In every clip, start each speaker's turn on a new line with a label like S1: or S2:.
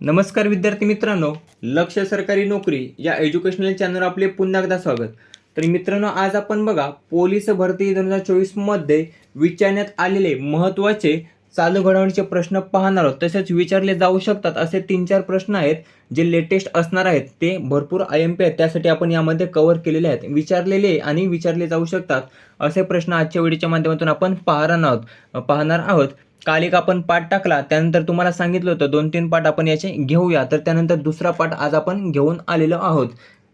S1: नमस्कार विद्यार्थी मित्रांनो लक्ष सरकारी नोकरी या एज्युकेशनल चॅनलवर आपले पुन्हा एकदा स्वागत. तर मित्रांनो आज आपण बघा पोलीस भरती दोन हजार चोवीसमध्ये विचारण्यात आलेले महत्त्वाचे चालू घडामोडीचे प्रश्न पाहणार आहोत. तसेच विचारले जाऊ शकतात असे तीन चार प्रश्न आहेत जे लेटेस्ट असणार आहेत. ते भरपूर आय एम पी आहेत त्यासाठी आपण यामध्ये कव्हर केलेले आहेत. विचारलेले आणि विचारले जाऊ शकतात असे प्रश्न आजच्या व्हिडिओच्या माध्यमातून आपण पाहणार आहोत. पाहणार आहोत. काल एक आपण पाठ टाकला त्यानंतर तुम्हाला सांगितलं होतं दोन तीन पाठ आपण याचे घेऊया. तर त्यानंतर दुसरा पाठ आज आपण घेऊन आलेलो आहोत.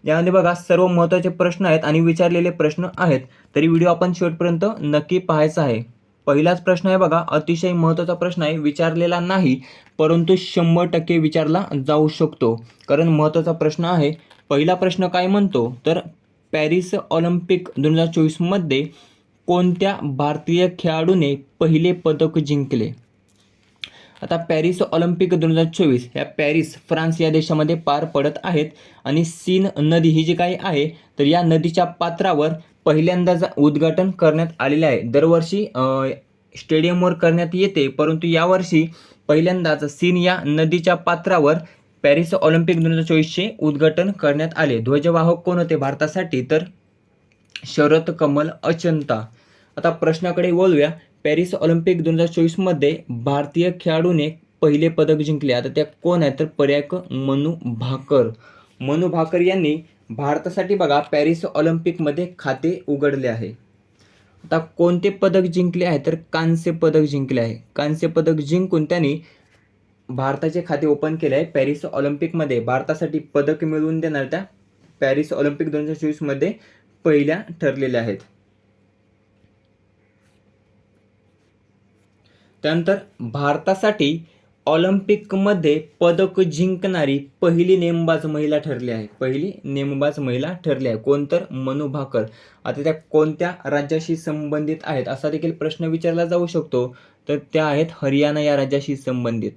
S1: यामध्ये बघा सर्व महत्त्वाचे प्रश्न आहेत आणि विचारलेले प्रश्न आहेत. तरी व्हिडिओ आपण शेवटपर्यंत नक्की पाहायचा आहे. पहिलाच प्रश्न आहे बघा अतिशय महत्त्वाचा प्रश्न आहे विचारलेला नाही परंतु शंभर टक्के विचारला जाऊ शकतो. कारण महत्त्वाचा प्रश्न आहे. पहिला प्रश्न काय म्हणतो? तर पॅरिस ऑलिम्पिक दोन हजार चोवीसमध्ये कोणत्या भारतीय खेळाडूने पहिले पदक जिंकले? आता पॅरिस ऑलिम्पिक दोन हजार चोवीस ह्या पॅरिस फ्रान्स या देशामध्ये पार पडत आहेत आणि सीन नदी ही जी काही आहे तर या नदीच्या पात्रावर पहिल्यांदाच उद्घाटन करण्यात आलेले आहे. दरवर्षी स्टेडियमवर करण्यात येते परंतु यावर्षी पहिल्यांदाच सीन या नदीच्या पात्रावर पॅरिस ऑलिम्पिक दोन हजार चोवीसचे उद्घाटन करण्यात आले. ध्वजवाहक कोण होते भारतासाठी? तर शरद कमल अचंता. आता प्रश्नाकडे बोलूया पॅरिस ऑलिम्पिक दोन हजार चोवीसमध्ये भारतीय खेळाडूने पहिले पदक जिंकले. आता त्या कोण आहेत? तर पर्याय मनू भाकर. मनू भाकर यांनी भारतासाठी बघा पॅरिस ऑलिम्पिकमध्ये खाते उघडले आहे. आता कोणते पदक जिंकले आहे? तर कांस्य पदक जिंकले आहे. कांस्य पदक जिंकून त्यांनी भारताचे खाते ओपन केले आहे पॅरिस ऑलिम्पिकमध्ये भारतासाठी पदक मिळवून देणार त्या पॅरिस ऑलिम्पिक दोन हजार चोवीसमध्ये पहिल्या ठरलेल्या आहेत. त्यानंतर भारतासाठी ऑलिम्पिकमध्ये पदक जिंकणारी पहिली नेमबाज महिला ठरली आहे. पहिली नेमबाज महिला ठरली आहे. कोणतर मनू भाकर. आता त्या कोणत्या राज्याशी संबंधित आहेत? असा देखील प्रश्न विचारला जाऊ शकतो. तर त्या आहेत हरियाणा या राज्याशी संबंधित.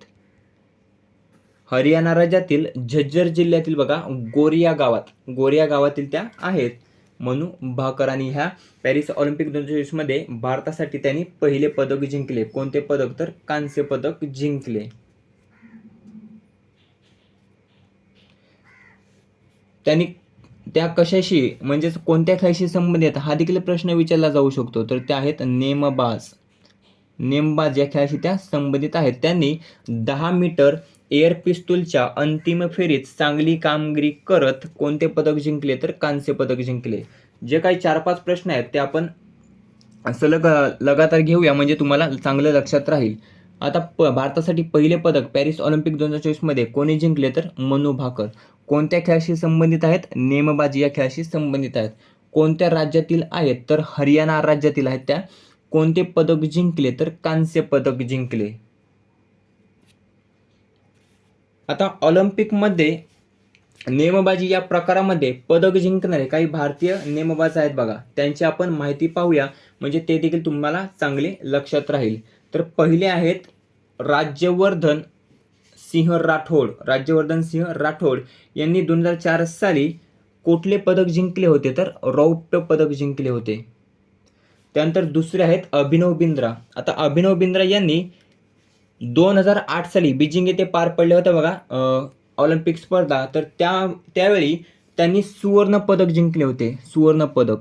S1: हरियाणा राज्यातील झज्जर जिल्ह्यातील बघा गोरिया गावात. गोरिया गावातील त्या आहेत. मनू भाकर आणि ह्या पॅरिस ऑलिम्पिक दोन हजार चोवीसमध्ये भारतासाठी त्यांनी पहिले पदक जिंकले. कोणते पदक? तर कांस्य पदक जिंकले. त्यांनी त्या कशाशी म्हणजेच कोणत्या खेळाशी संबंधित हा देखील प्रश्न विचारला जाऊ शकतो. तर त्या आहेत नेमबाज. नेमबाज या खेळाशी त्या संबंधित आहेत. त्यांनी दहा मीटर एअर पिस्तूलच्या अंतिम फेरीत चांगली कामगिरी करत कोणते पदक जिंकले तर कांस्य पदक जिंकले? जे काही चार पाच प्रश्न आहेत ते आपण सलग लगातार घेऊया म्हणजे तुम्हाला चांगलं लक्षात राहील. आता प भारतासाठी पहिले पदक पॅरिस ऑलिम्पिक दोन हजार चोवीसमध्ये कोणी जिंकले तर मनू भाकर. कोणत्या खेळाशी संबंधित आहेत? नेमबाजी या खेळाशी संबंधित आहेत. कोणत्या राज्यातील आहेत? तर हरियाणा राज्यातील आहेत त्या. कोणते पदक जिंकले तर कांस्य पदक जिंकले? आता ऑलिम्पिकमध्ये नेमबाजी या प्रकारामध्ये पदक जिंकणारे काही भारतीय नेमबाज आहेत बघा. त्यांची आपण माहिती पाहूया. म्हणजे ते देखील तुम्हाला चांगले लक्षात राहील. तर पहिले आहेत राज्यवर्धन सिंह राठोड. राज्यवर्धन सिंह राठोड यांनी दोन हजार चार साली कुठले पदक जिंकले होते? तर रौप्य पदक जिंकले होते. त्यानंतर दुसरे आहेत अभिनव बिंद्रा. आता अभिनव बिंद्रा यांनी दोन हजार आठ साली बीजिंग येथे पार पडले होते बघा ऑलिम्पिक स्पर्धा. तर त्या त्यावेळी त्यांनी सुवर्ण पदक जिंकले होते सुवर्ण पदक.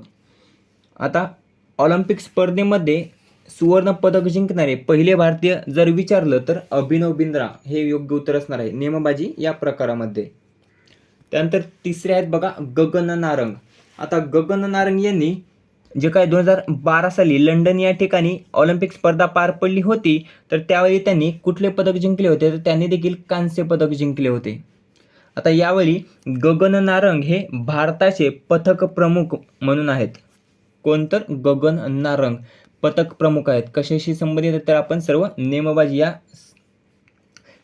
S1: आता ऑलिम्पिक स्पर्धेमध्ये सुवर्ण पदक जिंकणारे पहिले भारतीय जर विचारलं तर अभिनव बिंद्रा हे योग्य उत्तर असणार आहे. नेमबाजी या प्रकारामध्ये. त्यानंतर तिसरे आहेत बघा गगन नारंग आता गगन नारंग यांनी जे काय दोन हजार बारा साली लंडन या ठिकाणी ऑलिम्पिक स्पर्धा पार पडली होती तर त्यावेळी त्यांनी कुठले पदक जिंकले होते? तर त्यांनी देखील कांस्य पदक जिंकले होते. आता यावेळी गगन नारंग हे भारताचे पथक प्रमुख म्हणून आहेत. कोणतर गगन नारंग. पथक प्रमुख आहेत. कशाशी संबंधित तर आपण सर्व नेमबाजी या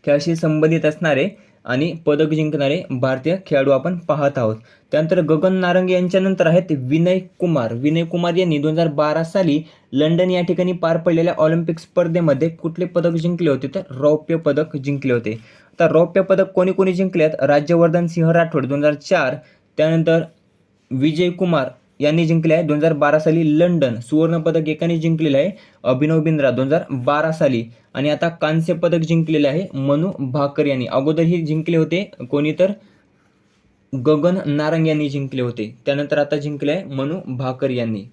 S1: खेळाशी संबंधित असणारे आणि पदक जिंकणारे भारतीय खेळाडू आपण पाहत आहोत. त्यानंतर गगन नारंग यांच्यानंतर आहेत विनय कुमार. विनय कुमार यांनी दोन हजार बारा साली लंडन या ठिकाणी पार पडलेल्या ऑलिम्पिक स्पर्धेमध्ये कुठले पदक जिंकले होते? तर रौप्य पदक जिंकले होते. तर रौप्य पदक कोणी कोणी जिंकले आहेत राज्यवर्धन सिंह राठोड दोन हजार चार. त्यानंतर विजय कुमार यांनी जिंकले आहे. दोन हजार बारा साली लंडन सुवर्णपदक एकाने जिंकलेलं आहे. अभिनव बिंद्रा दोन हजार बारा साली. आणि आता कांस्य पदक जिंकलेले आहे मनु भाकर यांनी. अगोदरही जिंकले होते कोणी तर? गगन नारंग यांनी जिंकले होते. त्यानंतर आता जिंकले आहे मनु भाकर यांनी.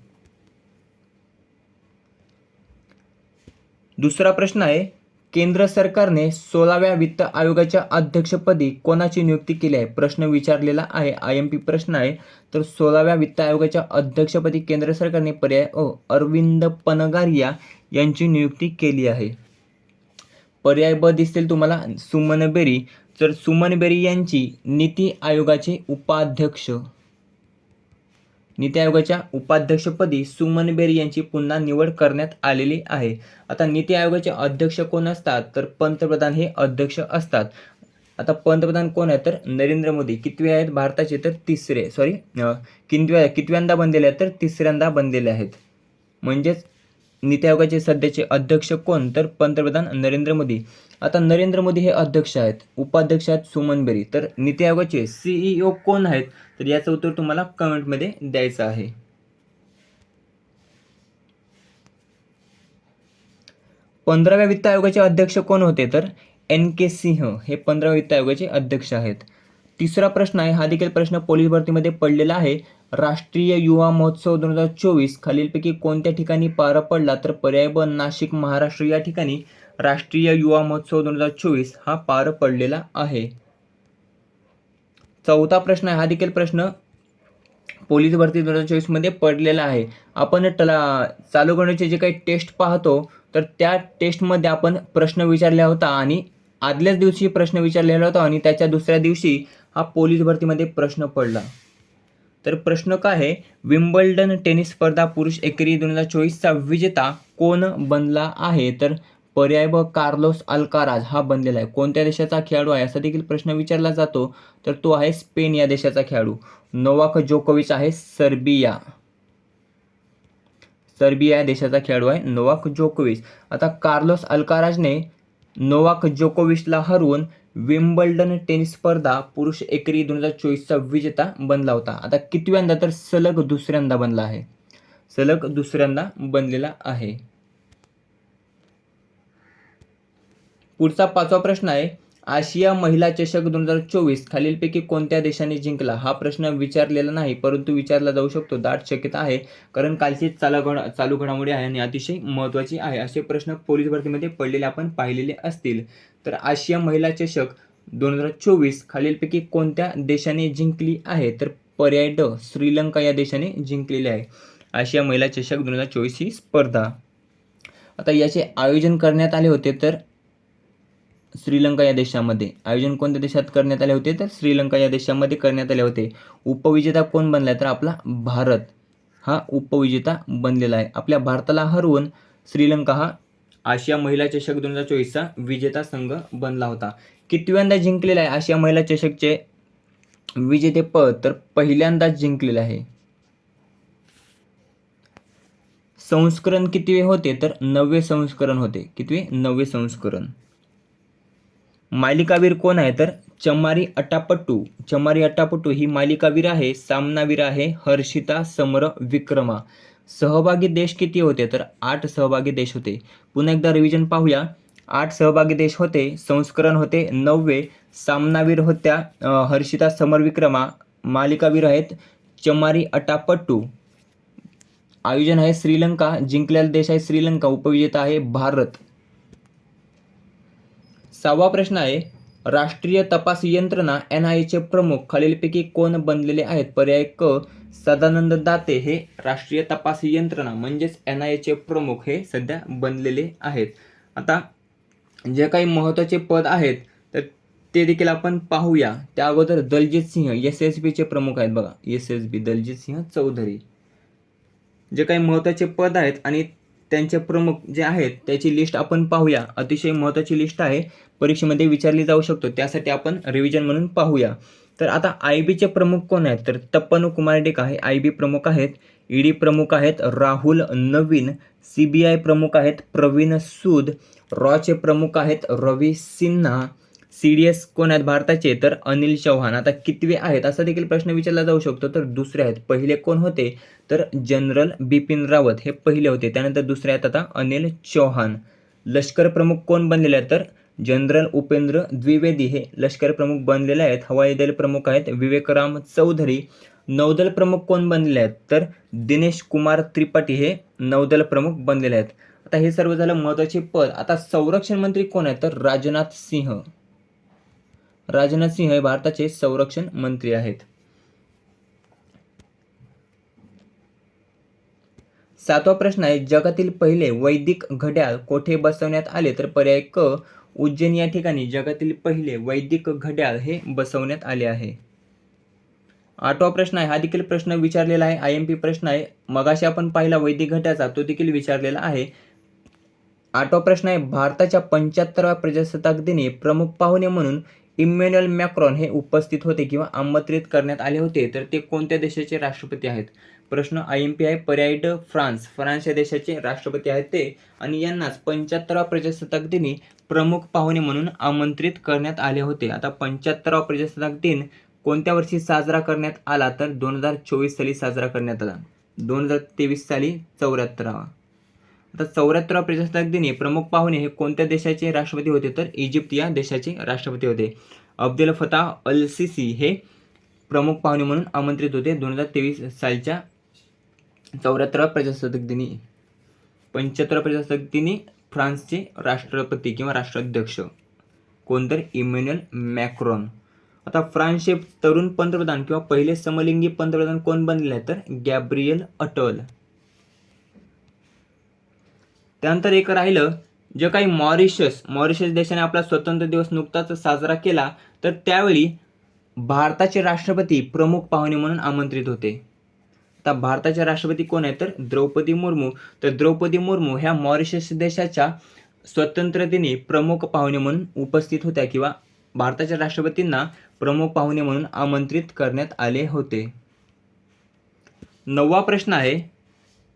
S1: दुसरा प्रश्न आहे केंद्र सरकारने सोळाव्या वित्त आयोगाच्या अध्यक्षपदी कोणाची नियुक्ती केली आहे? प्रश्न विचारलेला आहे. आय एम पी प्रश्न आहे. तर सोळाव्या वित्त आयोगाच्या अध्यक्षपदी केंद्र सरकारने पर्याय अ अरविंद पनगारिया यांची नियुक्ती केली आहे. पर्याय ब दिसतील तुम्हाला. सुमन बेरी. तर सुमन बेरी यांची नीती आयोगाचे उपाध्यक्ष. नीती आयोगाच्या उपाध्यक्षपदी सुमन बेरी यांची पुन्हा निवड करण्यात आलेली आहे. आता नीती आयोगाचे अध्यक्ष कोण असतात? तर पंतप्रधान हे अध्यक्ष असतात. आता पंतप्रधान कोण आहे तर नरेंद्र मोदी. कितवे आहेत भारताचे? तर तिसरे. सॉरी कितव्या कितव्यांदा बनलेले आहेत? तर तिसऱ्यांदा बनलेले आहेत. म्हणजेच नीती आयोगाचे सध्याचे अध्यक्ष कोण? तर पंतप्रधान नरेंद्र मोदी. आता नरेंद्र मोदी हे अध्यक्ष आहेत उपाध्यक्ष आहेत सुमन बेरी. तर नीती आयोगाचे सीईओ कोण आहेत? तर याचं उत्तर तुम्हाला कमेंटमध्ये द्यायचं आहे. पंधराव्या वित्त आयोगाचे अध्यक्ष कोण होते? तर एन के सिंह हे पंधराव्या वित्त आयोगाचे अध्यक्ष आहेत. तिसरा प्रश्न आहे हा देखील प्रश्न पोलीस भरतीमध्ये पडलेला आहे. राष्ट्रीय युवा महोत्सव दोन हजार चोवीस खालीलपैकी कोणत्या ठिकाणी पार पडला तर पर्याय ब नाशिक महाराष्ट्र या ठिकाणी राष्ट्रीय युवा महोत्सव दोन हजार चोवीस हा पार पडलेला आहे. चौथा प्रश्न आहे. हा देखील प्रश्न पोलीस भरती दोन हजार चोवीसमध्ये पडलेला आहे. आपण टला चालू करण्याचे जे काही टेस्ट पाहतो तर त्या टेस्टमध्ये आपण प्रश्न विचारला होता आणि आदल्याच दिवशी प्रश्न विचारलेला होता आणि त्याच्या दुसऱ्या दिवशी हा पोलीस भरतीमध्ये प्रश्न पडला. तर प्रश्न काय आहे? विम्बल्डन टेनिस स्पर्धा पुरुष एकेरी दोन हजार चोवीसचा विजेता कोण बनला आहे? तर पर्याय ब कार्लोस अल्काराज हा बनलेला आहे. कोणत्या देशाचा खेळाडू आहे? असा देखील प्रश्न विचारला जातो. तर तो आहे स्पेन या देशाचा खेळाडू. नोवाक जोकोविच आहे सर्बिया. सर्बिया या देशाचा खेळाडू आहे नोवाक जोकोविच. आता कार्लोस अल्काराजने नोवाक जोकोविचला हरवून विम्बल्डन टेनिस स्पर्धा पुरुष एकेरी दोन हजार चोवीसचा विजेता बनला होता. आता कितव्यांदा तर सलग दुसऱ्यांदा बनला आहे. सलग दुसऱ्यांदा बनलेला आहे. पुढचा पाचवा प्रश्न आहे आशिया महिला चषक दोन हजार चोवीस खालीलपैकी कोणत्या देशाने जिंकला? हा प्रश्न विचारलेला नाही परंतु विचारला जाऊ शकतो. दाट शक्यता आहे कारण कालची चालू घड चालू घडामोडी आहे आणि अतिशय महत्त्वाची आहे. असे प्रश्न पोलीस भरतीमध्ये पडलेले आपण पाहिलेले असतील. तर आशिया महिला चषक दोन हजार चोवीस खालीलपैकी कोणत्या देशाने जिंकली आहे? तर पर्याय ड श्रीलंका या देशाने जिंकलेली आहे. आशिया महिला चषक दोन हजार चोवीस ही स्पर्धा. आता याचे आयोजन करण्यात आले होते तर श्रीलंका या देशामध्ये. आयोजन कोणत्या देशात करण्यात आले होते? तर श्रीलंका या देशामध्ये करण्यात आले होते. उपविजेता कोण बनला तर आपला भारत हा उपविजेता बनलेला आहे. आपल्या भारताला हरवून श्रीलंका हा आशिया महिला चषक दोन हजार चोवीसचा विजेता संघ बनला होता. कितव्यांदा जिंकलेला आहे आशिया महिला चषकचे विजेतेपद तर पहिल्यांदाच जिंकलेले आहे. संस्करण कितवे होते? तर नववे संस्करण होते. कितवे? नववे संस्करण. मालिकावीर कोण आहे? तर चमारी अटापट्टू चमारी अट्टापट्टू ही मालिकावीर आहे सामनावीर आहे हर्षिता समर विक्रमा सहभागी देश किती होते? तर आठ सहभागी देश होते. पुन्हा एकदा रिव्हिजन पाहूया. आठ सहभागी देश होते संस्करण होते नववे सामनावीर होत्या हर्षिता समर विक्रमा मालिकावीर आहेत चमारी अटापट्टू. आयोजन आहे श्रीलंका जिंकलेला देश आहे श्रीलंका उपविजेता आहे भारत. सहावा प्रश्न आहे राष्ट्रीय तपास यंत्रणा एन आय चे प्रमुख खालीलपैकी कोण बनलेले आहेत? पर्याय क सदानंद दाते हे राष्ट्रीय तपास यंत्रणा म्हणजेच एन आय एचे प्रमुख हे सध्या बनलेले आहेत. आता जे काही महत्त्वाचे पद आहेत तर ते देखील आपण पाहूया. त्या अगोदर दलजित सिंह एस एस बीचे प्रमुख आहेत बघा. S S B Daljit Singh Chaudhary. जे काही महत्त्वाचे पद आहेत आणि त्यांचे प्रमुख जे आहेत त्याची लिस्ट आपण पाहूया. अतिशय महत्त्वाची लिस्ट आहे. परीक्षेमध्ये विचारली जाऊ शकतो. त्यासाठी आपण रिव्हिजन म्हणून पाहूया. तर आता आय बीचे प्रमुख कोण आहेत? तर तपन कुमार डेका हे आय बी प्रमुख आहेत. ईडी प्रमुख आहेत. Rahul Navin. C B I प्रमुख आहेत. प्रवीण सूद. रॉचे प्रमुख आहेत. Ravi Sinha. C D S कोण आहेत भारताचे? तर अनिल चौहान. आता कितवे आहेत? असा देखील प्रश्न विचारला जाऊ शकतो. तर दुसरे आहेत. पहिले कोण होते? तर जनरल बिपिन रावत हे पहिले होते. त्यानंतर दुसरे आहेत आता अनिल चौहान. लष्कर प्रमुख कोण बनलेले आहेत? तर जनरल उपेंद्र द्विवेदी हे लष्करप्रमुख बनलेले आहेत. हवाई दल प्रमुख आहेत. विवेकराम चौधरी नौदल प्रमुख कोण बनलेले आहेत? तर दिनेश कुमार त्रिपाठी हे नौदल प्रमुख बनलेले आहेत. आता हे सर्व झालं महत्त्वाचे पद. आता संरक्षण मंत्री कोण आहेत? तर राजनाथ सिंह. राजनाथ सिंह हे भारताचे संरक्षण मंत्री आहेत. सातवा प्रश्न आहे जगातील पहिले वैदिक घड्याळ कोठे बसवण्यात आले? तर पर्याय क उज्जैन या ठिकाणी जगातील पहिले वैदिक घड्याळ हे बसवण्यात आले आहे. आठवा प्रश्न आहे हा देखील प्रश्न विचारलेला आहे आय एम पी प्रश्न आहे. मगाशी आपण पाहिला वैदिक घट्याचा तो देखील विचारलेला आहे. आठवा प्रश्न आहे भारताच्या पंच्याहत्तराव्या प्रजासत्ताक दिनी प्रमुख पाहुणे म्हणून इम्युनल मॅक्रॉन हे उपस्थित होते किंवा आमंत्रित करण्यात आले होते. तर ते कोणत्या देशाचे राष्ट्रपती आहेत? प्रश्न आय एम पी आहे पर्याय ड फ्रान्स. फ्रान्स या देशाचे राष्ट्रपती आहेत ते. आणि यांनाच पंच्याहत्तरावा प्रजासत्ताक दिनी प्रमुख पाहुणे म्हणून आमंत्रित करण्यात आले होते. आता पंच्याहत्तरावा प्रजासत्ताक दिन कोणत्या वर्षी साजरा करण्यात आला? तर दोन हजार चोवीस साली साजरा करण्यात आला. दोन हजार तेवीस साली चौऱ्याहत्तरावा. आता चौऱ्याहत्तरावा प्रजासत्ताक दिनी प्रमुख पाहुणे हे कोणत्या देशाचे राष्ट्रपती होते? तर इजिप्त या देशाचे राष्ट्रपती होते. अब्दुल फताह अल सिसी हे प्रमुख पाहुणे म्हणून आमंत्रित होते दोन हजार तेवीस सालच्या चौऱ्याहत्तराव्या प्रजासत्ताक दिनी पंच्याहत्तराव्या प्रजासत्ताक दिनी फ्रान्सचे राष्ट्रपती किंवा राष्ट्राध्यक्ष कोणतर? Emmanuel Macron. आता फ्रान्सचे तरुण पंतप्रधान किंवा पहिले समलिंगी पंतप्रधान कोण बनले तर? Gabriel Attal. त्यानंतर एक राहिलं जे काही मॉरिशस मॉरिशस देशाने आपला स्वतंत्र दिवस नुकताच साजरा केला तर त्यावेळी भारताचे राष्ट्रपती प्रमुख पाहुणे म्हणून आमंत्रित होते. आता भारताचे राष्ट्रपती कोण आहेत? तर द्रौपदी मुर्मू. तर द्रौपदी मुर्मू ह्या मॉरिशस देशाच्या स्वतंत्र दिनी प्रमुख पाहुणे म्हणून उपस्थित होत्या किंवा भारताच्या राष्ट्रपतींना प्रमुख पाहुणे म्हणून आमंत्रित करण्यात आले होते. नववा प्रश्न आहे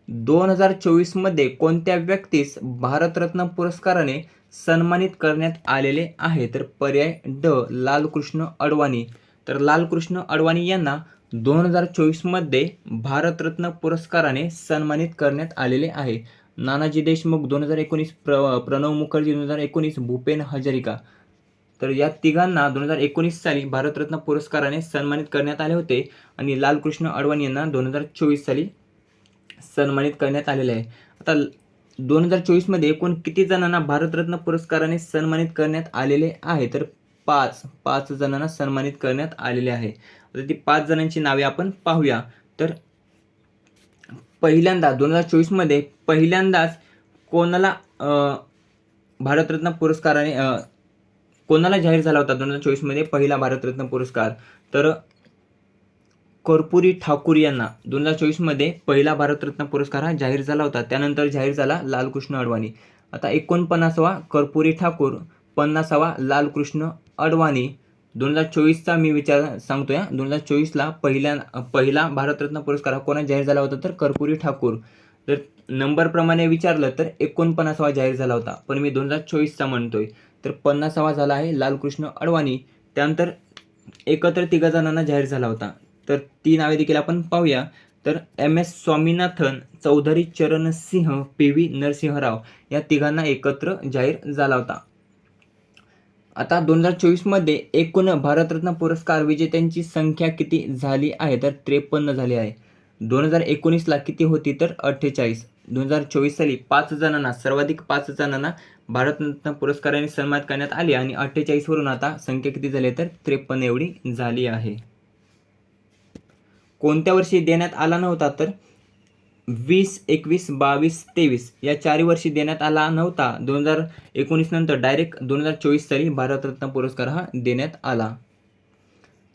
S1: दोन हजार चोवीसमध्ये कोणत्या व्यक्तीस भारतरत्न पुरस्काराने सन्मानित करण्यात आलेले आहे? तर पर्याय ड. लालकृष्ण अडवाणी. तर लालकृष्ण अडवाणी यांना दोन हजार चोवीसमध्ये भारतरत्न पुरस्काराने सन्मानित करण्यात आलेले आहे. नानाजी देशमुख दोन हजार एकोणीस प्र प्रणव मुखर्जी दोन हजार एकोणीस भूपेन हजारिका. तर या तिघांना दोन हजार एकोणीस साली भारतरत्न पुरस्काराने सन्मानित करण्यात आले होते आणि लालकृष्ण अडवाणी यांना दोन हजार चोवीस साली सन्मानित करण्यात आलेले आहे. आता दोन हजार चोवीसमध्ये एकूण किती जणांना भारतरत्न पुरस्काराने सन्मानित करण्यात आलेले आहे? तर पाच पाच जणांना सन्मानित करण्यात आलेले आहे. आता ती पाच जणांची नावे आपण पाहूया. तर पहिल्यांदा दोन हजार चोवीसमध्ये पहिल्यांदाच कोणाला भारतरत्न पुरस्काराने कोणाला जाहीर झाला होता दोन हजार चोवीसमध्ये पहिला भारतरत्न पुरस्कार? तर कर्पुरी ठाकूर यांना दोन हजार चोवीसमध्ये पहिला भारतरत्न पुरस्कार हा जाहीर झाला होता. त्यानंतर जाहीर झाला लालकृष्ण अडवाणी. आता एकोणपन्नासवा कर्पुरी ठाकूर पन्नासावा लालकृष्ण अडवाणी. दोन हजार चोवीसचा मी विचार सांगतो या दोन हजार चोवीसला पहिल्या पहिला भारतरत्न पुरस्कार हा कोणा जाहीर झाला होता? तर कर्पुरी ठाकूर. तर नंबरप्रमाणे विचारलं तर एकोणपन्नासावा जाहीर झाला होता. पण मी दोन हजार चोवीसचा म्हणतोय. तर पन्नासावा झाला आहे लालकृष्ण अडवाणी. त्यानंतर एकत्र तिघा जणांना जाहीर झाला होता. तर ती नावे देखील आपण पाहूया. तर एम एस स्वामीनाथन चौधरी चरण सिंह पी व्ही नरसिंहराव या तिघांना एकत्र जाहीर झाला होता. आता दोन हजार चोवीसमध्ये एकूण भारतरत्न पुरस्कार विजेत्यांची संख्या किती झाली आहे? तर त्रेपन्न झाली आहे. दोन हजार एकोणीसला किती होती? तर अठ्ठेचाळीस. दोन हजार चोवीस साली पाच जणांना सर्वाधिक पाच जणांना भारतरत्न पुरस्काराने सन्मानित करण्यात आले आणि अठ्ठेचाळीसवरून आता संख्या किती झाली आहे? तर त्रेपन्न एवढी झाली आहे. कोणत्या वर्षी देण्यात आला नव्हता? तर वीस एकवीस बावीस तेवीस या चारही वर्षी देण्यात आला नव्हता. दोन हजार एकोणीस नंतर डायरेक्ट दोन हजार चोवीस साली भारतरत्न पुरस्कार हा देण्यात आला.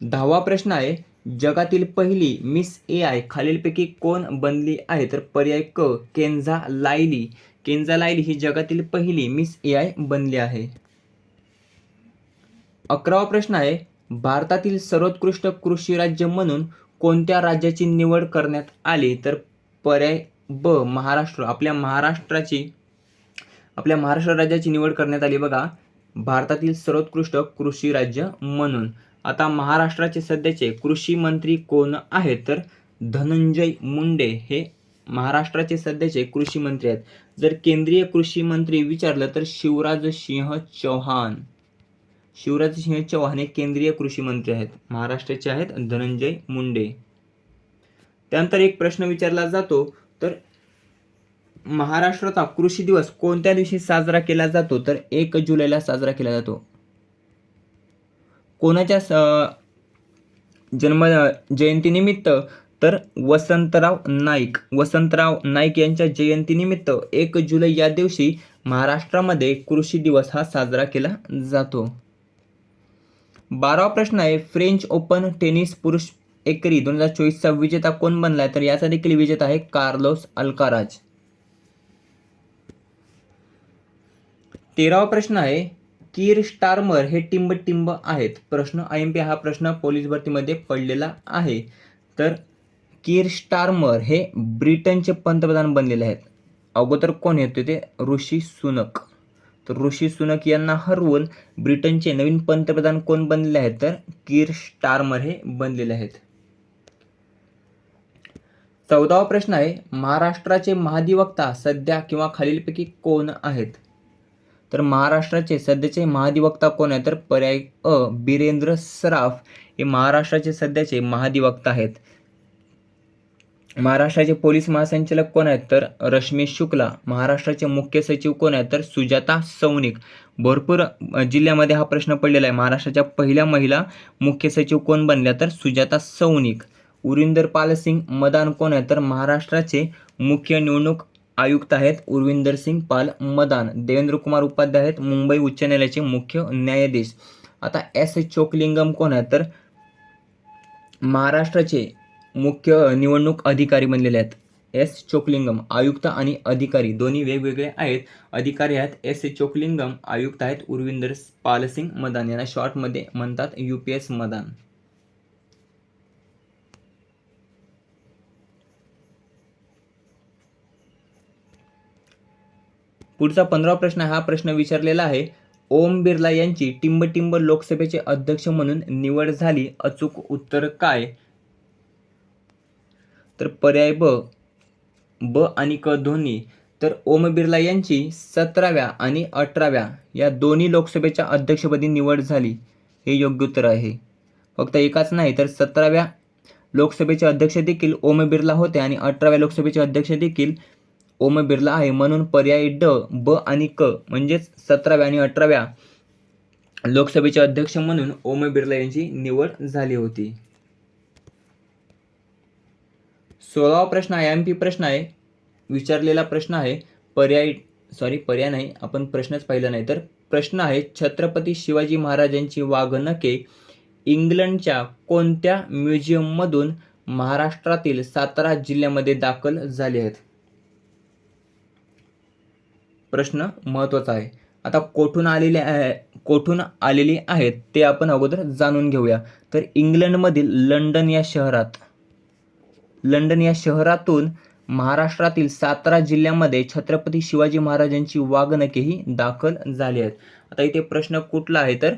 S1: दहावा प्रश्न आहे जगातील पहिली मिस ए आय खालीलपैकी कोण बनली आहे? तर पर्याय क केन्झा लायली. केन्झा लायली ही जगातील पहिली मिस ए आय बनली आहे. अकरावा प्रश्न आहे भारतातील सर्वोत्कृष्ट कृषी राज्य म्हणून कोणत्या राज्याची निवड करण्यात आली? तर पर्याय ब महाराष्ट्र. आपल्या महाराष्ट्राची आपल्या महाराष्ट्र राज्याची निवड करण्यात आली बघा. भारतातील सर्वोत्कृष्ट कृषी राज्य म्हणून. आता महाराष्ट्राचे सध्याचे कृषी मंत्री कोण आहेत? तर धनंजय मुंडे हे महाराष्ट्राचे सध्याचे कृषी मंत्री आहेत. जर केंद्रीय कृषी मंत्री विचारलं तर शिवराज सिंह चौहान. शिवराज सिंह चौहान हे केंद्रीय कृषी मंत्री आहेत. महाराष्ट्राचे आहेत धनंजय मुंडे. त्यानंतर एक प्रश्न विचारला जातो तर महाराष्ट्राचा कृषी दिवस कोणत्या दिवशी साजरा केला जातो? तर एक जुलैला साजरा केला जातो. कोणाच्या जन्म जयंतीनिमित्त? तर वसंतराव नाईक वसंतराव नाईक यांच्या जयंतीनिमित्त एक जुलै या दिवशी महाराष्ट्रामध्ये कृषी दिवस हा साजरा केला जातो. बारावा प्रश्न आहे फ्रेंच ओपन टेनिस पुरुष एकरी दोन हजार चोवीसचा विजेता कोण बनलाय? तर याचा देखील विजेता आहे कार्लोस अल्काराज. तेरावा प्रश्न आहे कीर स्टार्मर हे टिंब टिंब आहेत. प्रश्न आय एम पी हा प्रश्न पोलीस भरतीमध्ये पडलेला आहे. तर कीर स्टार्मर हे ब्रिटनचे पंतप्रधान बनलेले आहेत. अगोदर कोण येते ते ऋषी सुनक. तर ऋषी सुनक यांना हरवून ब्रिटनचे नवीन पंतप्रधान कोण बनलेले आहेत? तर कीर स्टार्मर हे बनलेले आहेत. चौदावा प्रश्न आहे महाराष्ट्राचे महाधिवक्ता सध्या किंवा खालीलपैकी कोण आहेत? तर महाराष्ट्राचे सध्याचे महाधिवक्ता कोण आहेत? तर पर्याय अ बिरेंद्र सराफ हे महाराष्ट्राचे सध्याचे महाधिवक्ता आहेत. महाराष्ट्राचे पोलीस महासंचालक कोण आहेत? तर रश्मी शुक्ला. महाराष्ट्राचे मुख्य सचिव कोण आहेत? तर सुजाता सौनिक. भरपूर जिल्ह्यामध्ये हा प्रश्न पडलेला आहे. महाराष्ट्राच्या पहिल्या महिला मुख्य सचिव कोण बनल्या? तर सुजाता सौनिक. उरिंदर पाल सिंग मदान कोण आहे? तर महाराष्ट्राचे मुख्य निवडणूक आयुक्त आहेत उर्विंदर सिंग पाल मदान. देवेंद्र कुमार उपाध्याय आहेत मुंबई उच्च न्यायालयाचे मुख्य न्यायाधीश. आता एस. चोकलिंगम कोण आहेत तर महाराष्ट्राचे मुख्य निवडणूक अधिकारी बनलेले आहेत. एस. चोकलिंगम आयुक्त आणि अधिकारी. दोन्ही वेगवेगळे आहेत. अधिकारी आहेत एस. चोकलिंगम आयुक्त आहेत उर्विंदर पालसिंग मदान. यांना शॉर्टमध्ये म्हणतात यू पी एस मदान. पुढचा पंधरा प्रश्न हा प्रश्न विचारलेला आहे. ओम बिर्ला यांची टिंबटिंब लोकसभेचे अध्यक्ष म्हणून निवड झाली अचूक उत्तर काय? तर पर्याय ब ब आणि क दोन्ही. तर ओम बिर्ला यांची सतराव्या आणि अठराव्या या दोन्ही लोकसभेच्या अध्यक्षपदी निवड झाली. हे योग्य उत्तर आहे. फक्त एकाच नाही तर सतराव्या लोकसभेचे अध्यक्ष देखील ओम बिर्ला होते आणि अठराव्या लोकसभेचे अध्यक्ष देखील ओम बिर्ला आहे. म्हणून पर्याय ड ब आणि क म्हणजेच सतराव्या आणि अठराव्या लोकसभेचे अध्यक्ष म्हणून ओम बिर्ला यांची निवड झाली होती. सोळावा प्रश्न आहे. एम पी प्रश्न आहे. विचारलेला प्रश्न आहे. पर्याय सॉरी पर्याय नाही. आपण प्रश्नच पाहिला नाही. तर प्रश्न आहे छत्रपती शिवाजी महाराजांची वाघनके इंग्लंडच्या कोणत्या म्युझियममधून महाराष्ट्रातील सातारा जिल्ह्यामध्ये दाखल झाले आहेत? प्रश्न महत्त्वाचा आहे. आता कोठून आलेले आहे कोठून आलेली आहेत ते आपण अगोदर जाणून घेऊया. तर इंग्लंडमधील लंडन या शहरात लंडन या शहरातून महाराष्ट्रातील सातारा जिल्ह्यामध्ये छत्रपती शिवाजी महाराजांची वागणकेही दाखल झाली आहेत आता इथे प्रश्न कुठला आहे? तर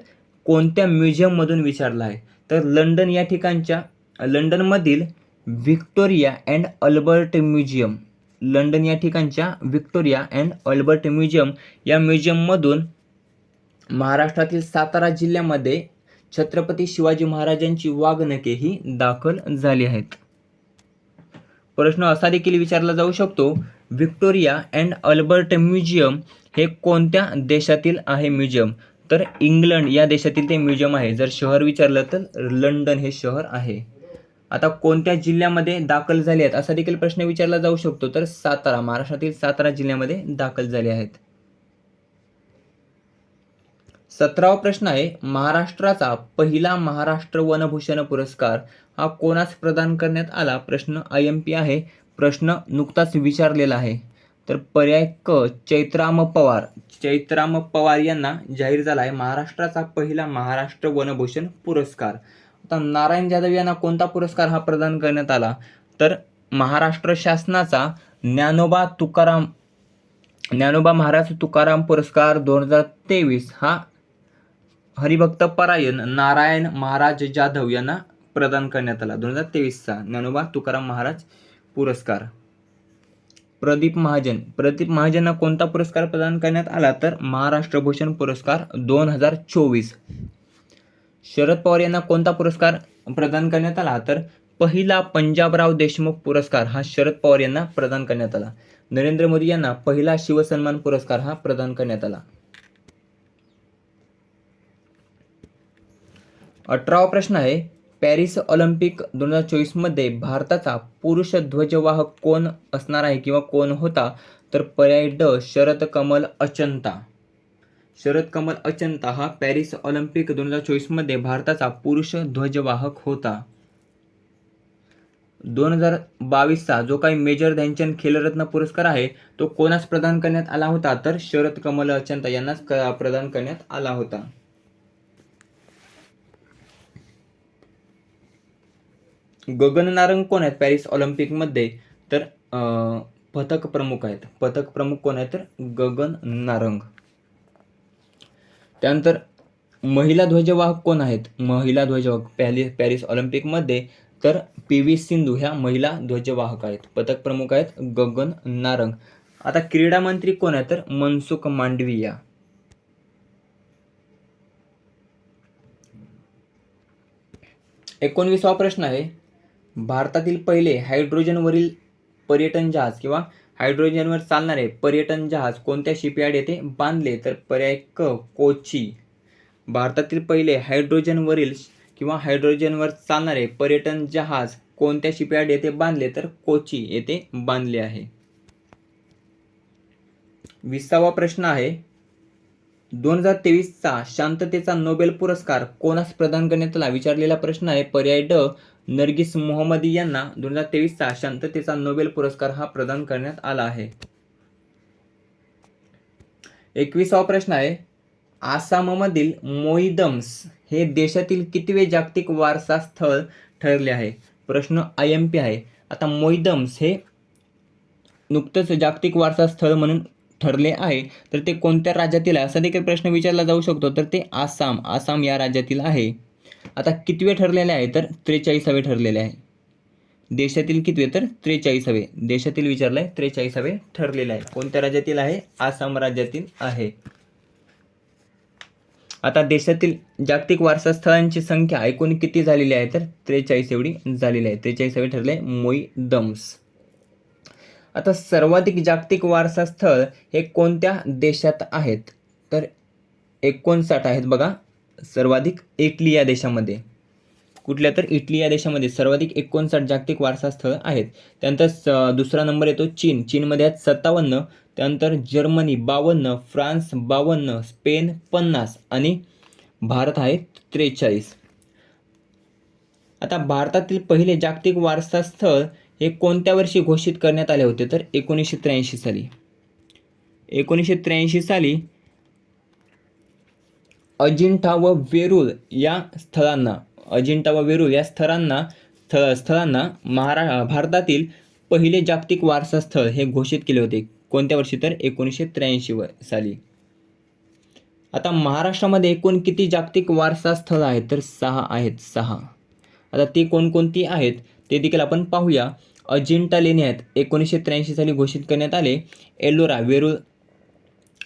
S1: कोणत्या म्युझियममधून विचारला आहे? तर लंडन या ठिकाणच्या लंडनमधील Victoria and Albert museum. London या ठिकाणच्या व्हिक्टोरिया अँड अल्बर्ट म्युझियम या म्युझियममधून महाराष्ट्रातील सातारा जिल्ह्यामध्ये छत्रपती शिवाजी महाराजांची वागणके ही दाखल झाली आहेत. प्रश्न असा देखील विचारला जाऊ शकतो व्हिक्टोरिया अँड अल्बर्ट म्युझियम हे कोणत्या देशातील आहे म्युझियम? तर इंग्लंड या देशातील ते म्युझियम आहे. जर शहर विचारलं तर लंडन हे शहर आहे. आता कोणत्या जिल्ह्यामध्ये दाखल झाले आहेत? असा देखील प्रश्न विचारला जाऊ शकतो. तर सातारा महाराष्ट्रातील सातारा जिल्ह्यामध्ये दाखल झाले आहेत. सतरावा प्रश्न आहे महाराष्ट्राचा पहिला महाराष्ट्र वनभूषण पुरस्कार हा कोणास प्रदान करण्यात आला? प्रश्न आय एम पी आहे. प्रश्न नुकताच विचारलेला आहे. तर पर्याय क चैत्राम पवार. चैत्राम पवार यांना जाहीर झाला आहे महाराष्ट्राचा पहिला महाराष्ट्र वनभूषण पुरस्कार. आता नारायण जाधव यांना कोणता पुरस्कार हा प्रदान करण्यात आला? तर महाराष्ट्र शासनाचा ज्ञानोबा तुकाराम ज्ञानोबा महाराज तुकाराम पुरस्कार दोन हजार तेवीस हा हरिभक्त परायण नारायण महाराज जाधव यांना प्रदान करण्यात आला. दोन हजार तेवीसचा ज्ञानोबा तुकाराम महाराज पुरस्कार. प्रदीप महाजन प्रदीप महाजनना कोणता पुरस्कार प्रदान करण्यात आला? तर महाराष्ट्र भूषण पुरस्कार दोन हजार चोवीस. शरद पवार यांना कोणता पुरस्कार प्रदान करण्यात आला? तर पहिला पंजाबराव देशमुख पुरस्कार हा शरद पवार यांना प्रदान करण्यात आला. नरेंद्र मोदी यांना पहिला शिवसन्मान पुरस्कार हा प्रदान करण्यात आला. अठरावा प्रश्न आहे पॅरिस ऑलिम्पिक दोन हजार चोवीसमध्ये भारताचा पुरुष ध्वजवाहक कोण असणार आहे किंवा कोण होता? तर पर्याय ड शरद कमल अचंता. शरद कमल अचंता हा पॅरिस ऑलिम्पिक दोन हजार चोवीसमध्ये भारताचा पुरुष ध्वजवाहक होता. दोन हजार बावीसचा जो काही मेजर ध्यानचंद खेलरत्न पुरस्कार आहे तो कोणास प्रदान करण्यात आला होता? तर शरद कमल अचंता यांनाच प्रदान करण्यात आला होता. गगन नारंग कोण आहेत पॅरिस ऑलिम्पिकमध्ये तर पथक प्रमुख आहेत. पथक प्रमुख कोण आहेत? तर गगन नारंग. त्यानंतर महिला ध्वजवाहक कोण आहेत? महिला ध्वजवाहक पॅली पॅरिस ऑलिम्पिकमध्ये तर पी व्ही सिंधू ह्या महिला ध्वजवाहक आहेत. पथक प्रमुख आहेत गगन नारंग. आता क्रीडा मंत्री कोण आहेत? तर मनसुख मांडविया. एकोणवीसवा प्रश्न आहे. भारतातील पहिले हायड्रोजनवरील पर्यटन जहाज किंवा हायड्रोजनवर चालणारे पर्यटन जहाज कोणत्या शिपयार्ड येथे बांधले तर पर्याय क कोची? भारतातील पहिले हायड्रोजनवरील किंवा हायड्रोजनवर चालणारे पर्यटन जहाज कोणत्या शिपयार्ड येथे बांधले तर कोची येथे बांधले आहे? विसावा प्रश्न आहे. दोन हजार तेवीसचा शांततेचा नोबेल पुरस्कार कोणास प्रदान करण्यात आला? विचारलेला प्रश्न आहे. पर्याय ड नर्गिस मोहम्मदी यांना दोन हजार तेवीसचा शांततेचा नोबेल पुरस्कार हा प्रदान करण्यात आला आहे. एकविसावा प्रश्न आहे आसाममधील मोईदम्स हे देशातील कितवे जागतिक वारसा स्थळ ठरले आहे? प्रश्न आय एम पी आहे. आता मोईदम्स हे नुकतंच जागतिक वारसा स्थळ म्हणून ठरले आहे. तर ते कोणत्या राज्यातील आहे? असा देखील प्रश्न विचारला जाऊ शकतो. तर ते आसाम आसाम या राज्यातील आहे. आता कितवे ठरलेले आहे तर त्रेचाळीसावे ठरलेले आहे. देशातील कितवे तर त्रेचाळीसावे. देशातील विचारलं आहे त्रेचाळीसावे ठरलेले आहे. कोणत्या राज्यातील आहे? आसाम राज्यातील आहे. आता देशातील जागतिक वारसा स्थळांची संख्या एकूण किती झालेली आहे? तर त्रेचाळीस एवढी झालेली आहे. त्रेचाळीसावे ठरले मोई दम्स आता सर्वाधिक जागतिक वारसा स्थळ हे कोणत्या देशात आहेत? तर एकोणसाठ आहेत बघा. सर्वाधिक इटली या देशामध्ये. कुठल्या तर इटली या देशामध्ये सर्वाधिक एकोणसाठ जागतिक वारसा स्थळ आहेत. त्यानंतर स दुसरा नंबर येतो चीन. चीनमध्ये आहेत सत्तावन्न. त्यानंतर जर्मनी बावन्न फ्रान्स बावन्न स्पेन पन्नास आणि भारत आहे त्रेचाळीस. आता भारतातील पहिले जागतिक वारसा स्थळ हे कोणत्या वर्षी घोषित करण्यात आले होते? तर एकोणीसशे त्र्याऐंशी साली. एकोणीसशे त्र्याऐंशी साली अजिंठा व वेरूळ या स्थळांना अजिंठा व वेरूळ या स्थळांना स्थळ स्थळांना महारा भारतातील पहिले जागतिक वारसा स्थळ हे घोषित केले होते. कोणत्या वर्षी तर? एकोणीसशे त्र्याऐंशी व साली. आता महाराष्ट्रामध्ये एकूण किती जागतिक वारसा स्थळ आहेत? तर सहा आहेत. सहा. आता ती कोणकोणती आहेत? ते देखील आपण पाहूया. अजिंठा लेणी आहेत. एकोणीसशे त्र्याऐंशी साली घोषित करण्यात आले. एलोरा वेरूळ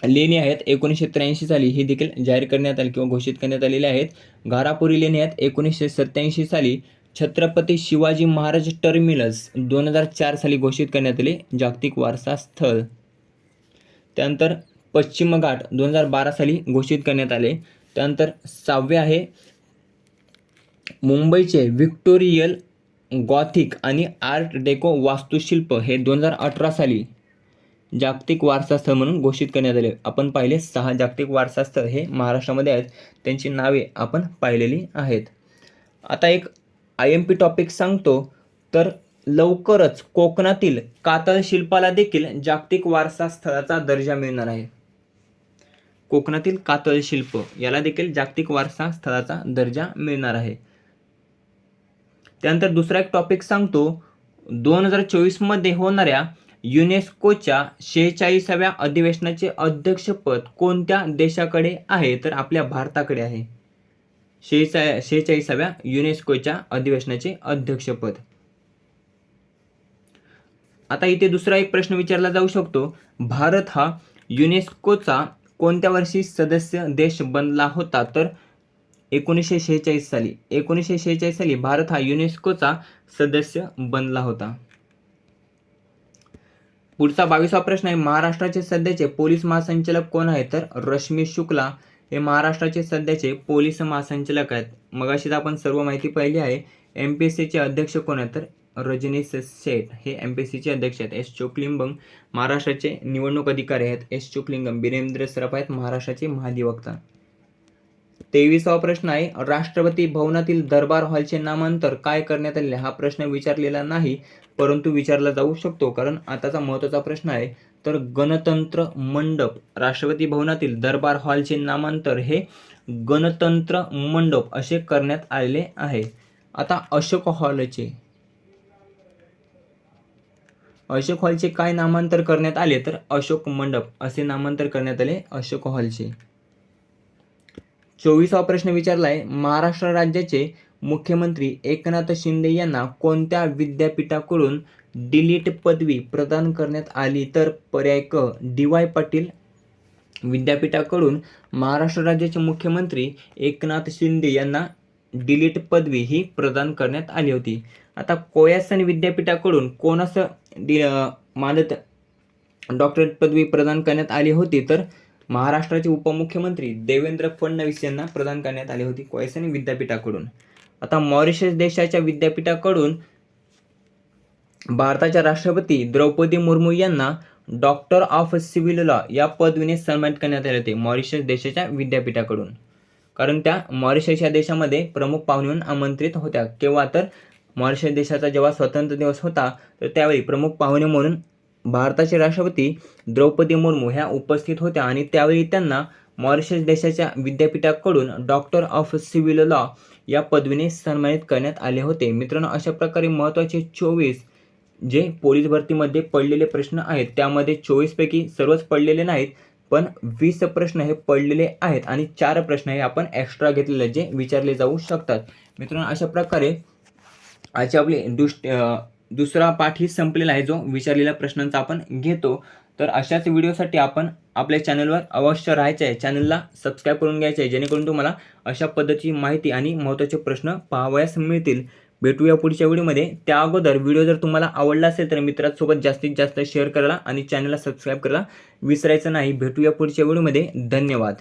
S1: लेणी आहेत एकोणीसशे त्र्याऐंशी साली. ही देखील जाहीर करण्यात आली किंवा घोषित करण्यात आलेले आहेत. घारापुरी लेणी आहेत एकोणीसशे सत्त्याऐंशी साली. छत्रपती शिवाजी महाराज टर्मिनस दोन हजार चार साली घोषित करण्यात आले. जागतिक वारसा स्थळ. त्यानंतर पश्चिम घाट दोन हजार बारा साली घोषित करण्यात आले. त्यानंतर सहावे आहे मुंबईचे व्हिक्टोरियल गॉथिक आणि आर्ट डेको वास्तुशिल्प. हे दोन हजार अठरा साली जागतिक वारसा स्थळ म्हणून घोषित करण्यात आले. आपण पाहिले सहा जागतिक वारसा स्थळ हे महाराष्ट्रामध्ये आहेत. त्यांची नावे आपण पाहिलेली आहेत. आता एक आय एम पी टॉपिक सांगतो. तर लवकरच कोकणातील कातळ शिल्पाला देखील जागतिक वारसा स्थळाचा दर्जा मिळणार आहे. कोकणातील कातळ शिल्प याला देखील जागतिक वारसा स्थळाचा दर्जा मिळणार आहे. त्यानंतर दुसरा एक टॉपिक सांगतो. दोन हजार चोवीसमध्ये होणाऱ्या युनेस्कोच्या शेहेचाळीसाव्या अधिवेशनाचे अध्यक्षपद कोणत्या देशाकडे आहे? तर आपल्या भारताकडे आहे. शेहेचा शेहेचाळीसाव्या युनेस्कोच्या अधिवेशनाचे अध्यक्षपद. आता इथे दुसरा एक प्रश्न विचारला जाऊ शकतो. भारत हा युनेस्कोचा कोणत्या वर्षी सदस्य देश बनला होता? तर एकोणीसशे शेहेचाळीस साली. एकोणीसशे शेहेचाळीस साली भारत हा युनेस्कोचा सदस्य बनला होता. पुढचा बावीसवा प्रश्न आहे महाराष्ट्राचे सध्याचे पोलीस महासंचालक कोण आहेत? तर रश्मी शुक्ला हे महाराष्ट्राचे सध्याचे पोलीस महासंचालक आहेत. मगाशीच आपण सर्व माहिती पाहिली आहे. एम पी एस सीचे अध्यक्ष कोण आहेत? तर रजनीश शेठ हे एम पी एस सीचे अध्यक्ष आहेत. एस चोकलिंगम महाराष्ट्राचे निवडणूक अधिकारी आहेत. एस चोकलिंगम बिरेंद्र सरफ आहेत महाराष्ट्राचे महाधिवक्ता. तेवीसावा प्रश्न आहे राष्ट्रपती भवनातील दरबार हॉलचे नामांतर काय करण्यात आले हा प्रश्न विचारलेला नाही परंतु विचारला जाऊ शकतो कारण आताचा महत्त्वाचा प्रश्न आहे. तर गणतंत्र मंडप राष्ट्रपती भवनातील दरबार हॉलचे नामांतर हे गणतंत्र मंडप असे करण्यात आलेले आहे. आता अशोक हॉलचे अशोक हॉलचे काय नामांतर करण्यात आले? तर अशोक मंडप असे नामांतर करण्यात आले अशोक हॉलचे. चोवीसावा प्रश्न विचारला आहे महाराष्ट्र राज्याचे मुख्यमंत्री एकनाथ शिंदे यांना कोणत्या विद्यापीठाकडून डिलीट पदवी प्रदान करण्यात आली? तर पर्याय क डी वाय पाटील. विद्यापीठाकडून महाराष्ट्र राज्याचे मुख्यमंत्री एकनाथ शिंदे यांना डिलीट पदवी ही प्रदान करण्यात आली होती. आता कोयासन विद्यापीठाकडून कोणास डि मानत डॉक्टरेट पदवी प्रदान करण्यात आली होती? तर महाराष्ट्राचे उपमुख्यमंत्री देवेंद्र फडणवीस यांना प्रदान करण्यात आली होती कोयसन विद्यापीठाकडून. आता मॉरिशस देशाच्या विद्यापीठाकडून भारताच्या राष्ट्रपती द्रौपदी मुर्मू यांना डॉक्टर ऑफ सिव्हिल लॉ या पदवीने सन्मानित करण्यात आले होते मॉरिशस देशाच्या विद्यापीठाकडून. कारण त्या मॉरिशस या देशामध्ये प्रमुख पाहुणे म्हणून आमंत्रित होत्या. केव्हा तर मॉरिशस देशाचा जेव्हा स्वातंत्र्य दिवस होता तर त्यावेळी प्रमुख पाहुणे म्हणून भारताचे राष्ट्रपती द्रौपदी मुर्मू ह्या उपस्थित होत्या आणि त्यावेळी त्यांना मॉरिशस देशाच्या विद्यापीठाकडून डॉक्टर ऑफ सिव्हिल लॉ या पदवीने सन्मानित करण्यात आले होते. मित्रांनो अशा प्रकारे महत्त्वाचे चोवीस जे पोलीस भरतीमध्ये पडलेले प्रश्न आहेत त्यामध्ये चोवीसपैकी सर्वच पडलेले नाहीत पण वीस प्रश्न हे पडलेले आहेत आणि चार प्रश्न हे आपण एक्स्ट्रा घेतलेले जे विचारले जाऊ शकतात. मित्रांनो अशा प्रकारे आजचे आपले दुष्ट दुसरा पाठही संपलेला आहे जो विचारलेल्या प्रश्नांचा आपण घेतो. तर अशाच व्हिडिओसाठी आपण आपल्या चॅनलवर अवश्य राहायचे आहे. चॅनलला सबस्क्राईब करून घ्यायचे आहे जेणेकरून तुम्हाला अशा पद्धतीची माहिती आणि महत्त्वाचे प्रश्न पाहावयास मिळतील. भेटूया पुढच्या व्हिडिओमध्ये. त्या अगोदर व्हिडिओ जर तुम्हाला आवडला असेल तर मित्रांसोबत जास्तीत जास्त शेअर करा आणि चॅनलला सबस्क्राईब करायला विसरायचं नाही. भेटूया पुढच्या व्हिडिओमध्ये. धन्यवाद.